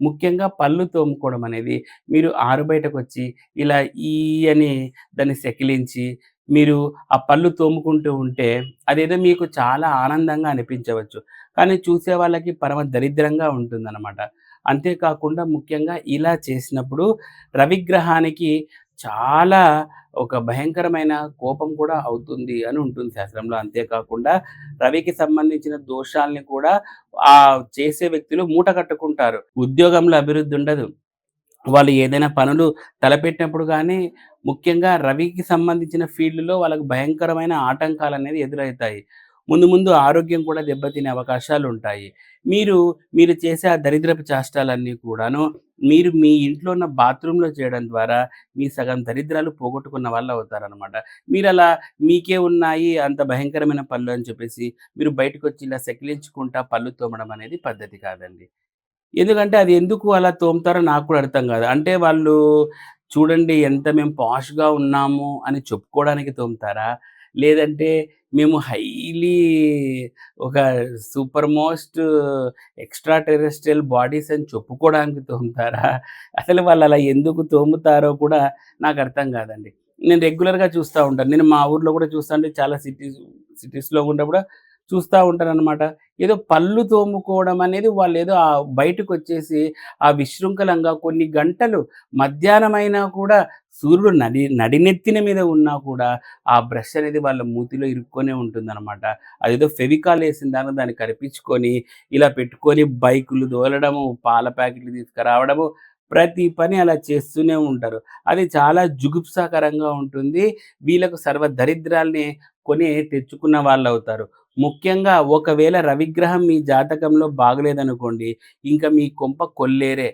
ముఖ్యంగా పళ్ళు తోముకోవడం అనేది మీరు ఆరు బయటకొచ్చి ఇలా ఈ అని దాన్ని సెకిలించి మీరు ఆ పళ్ళు తోముకుంటూ ఉంటే అదేదో మీకు చాలా ఆనందంగా అనిపించవచ్చు. కానీ చూసే వాళ్ళకి పరమ దరిద్రంగా ఉంటుంది అనమాట అంతేకాకుండా ముఖ్యంగా ఇలా చేసినప్పుడు రవిగ్రహానికి చాలా ఒక భయంకరమైన కోపం కూడా అవుతుంది అని ఉంటుంది శాస్త్రంలో. అంతేకాకుండా రవికి సంబంధించిన దోషాల్ని కూడా ఆ చేసే వ్యక్తులు మూట కట్టుకుంటారు. ఉద్యోగంలో అభివృద్ధి ఉండదు. వాళ్ళు ఏదైనా పనులు తలపెట్టినప్పుడు కానీ ముఖ్యంగా రవికి సంబంధించిన ఫీల్డ్‌లో వాళ్ళకు భయంకరమైన ఆటంకాలు అనేది ఎదురవుతాయి ముందు ముందు ఆరోగ్యం కూడా దెబ్బతినే అవకాశాలు ఉంటాయి మీరు, మీరు చేసే ఆ దరిద్రపు చేష్టాలన్నీ కూడాను మీరు మీ ఇంట్లో ఉన్న బాత్రూంలో చేయడం ద్వారా మీ సగం దరిద్రాలు పోగొట్టుకున్న వాళ్ళు అవుతారనమాట మీరు అలా మీకే ఉన్నాయి అంత భయంకరమైన పళ్ళు అని చెప్పేసి మీరు బయటకొచ్చి ఇలా సెకిలించుకుంటా పళ్ళు తోమడం అనేది పద్ధతి కాదండి. ఎందుకంటే అది ఎందుకు అలా తోముతారో నాకు కూడా అర్థం కాదు. అంటే వాళ్ళు చూడండి ఎంత మేము పాష్‌గా ఉన్నాము అని చెప్పుకోవడానికి తోముతారా? లేదంటే మేము హైలీ ఒక super most extra terrestrial bodies అని చెప్పుకోవడానికి తోముతారా? అసలు వాళ్ళు అలా ఎందుకు తోముతారో కూడా నాకు అర్థం కాదండి. నేను రెగ్యులర్‌గా చూస్తా ఉంటాను. నేను మా ఊర్లో కూడా చూస్తా ఉంటే చాలా సిటీస్ సిటీస్‌లో గుండా కూడా చూస్తూ ఉంటారు అనమాట ఏదో పళ్ళు తోముకోవడం అనేది వాళ్ళేదో ఆహ్, బయటకొచ్చేసి ఆ విశృంఖలంగా కొన్ని గంటలు మధ్యాహ్నమైనా కూడా సూర్యుడు నడి నడినెత్తిన మీద ఉన్నా కూడా ఆ బ్రష్ అనేది వాళ్ళ మూతిలో ఇరుక్కొనే ఉంటుందనమాట. అదేదో ఫెవికాల్ వేసిన దానిలో దాన్ని కరిపించుకొని, ఇలా పెట్టుకొని బైకులు దోలడము పాల ప్యాకెట్లు తీసుకురావడము, ప్రతి పని అలా చేస్తూనే ఉంటారు. అది చాలా జుగుప్సాకరంగా ఉంటుంది. వీళ్ళకు సర్వ దరిద్రాల్ని కొని తెచ్చుకున్న వాళ్ళు అవుతారు ముఖ్యంగా ఒకవేళ రవిగ్రహం మీ జాతకంలో బాగలేదనుకోండి, ఇంకా మీ కొంప కొల్లేరే.